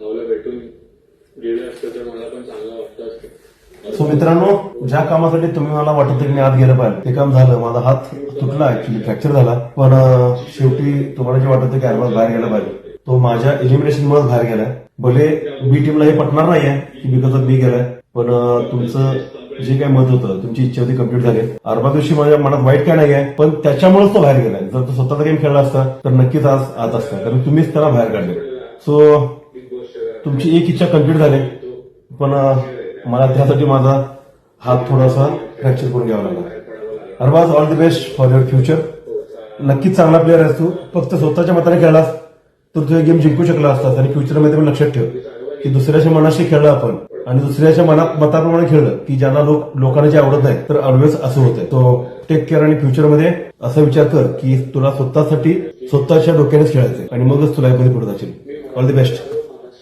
भाऊला भेटून. गेले असते तर मला पण चांगलं वाटतं असतं. सो मित्रांनो ज्या कामासाठी तुम्ही मला वाटत होतं की मी आत गेलं पाहिजे ते काम झालं माझा हात तुटला ऍक्च्युली फ्रॅक्चर झाला पण शेवटी तुम्हाला जे वाटत होतं की ऍडव्हान्स बाहेर गेला पाहिजे. तो माझ्या एलिमिनेशन मुळे बाहेर गेलाय भले बी टीमला हे पटणार नाहीये की बिकॉज ऑफ बी गेलाय पण तुमचं जे काही मत होतं तुमची इच्छा होती कंप्लीट झाली. अर्धा दिवशी माझ्या मनात वाईट काय नाही आहे पण त्याच्यामुळेच तो बाहेर गेलाय. जर तो स्वतःचा गेम खेळला असता तर नक्कीच आज आत असता कारण तुम्हीच त्याला बाहेर काढले. सो तुमची एक इच्छा कंप्लीट झाली. पण मला त्यासाठी माझा हात थोडासा फ्रॅक्चर करून घ्यावा लागला. Arbaz all the best for your future नक्कीच चांगला प्लेअर आहेस तू. फक्त स्वतःच्या मताने खेळलास तर तुझे गेम जिंकू शकला असतास आणि फ्युचरमध्ये पण लक्षात ठेव की दुसऱ्याच्या मनाशी खेळलं आपण आणि दुसऱ्याच्या मनात मताप्रमाणे खेळलं की ज्यांना लोक लोकांना जे आवडत नाही तर ऑलवेज असं होतंय. तो टेक केअर आणि फ्युचरमध्ये असा विचार कर की तुला स्वतःसाठी स्वतःच्या डोक्यानेच खेळायचंय आणि मगच तुला कधी पुढे जाशील. All the best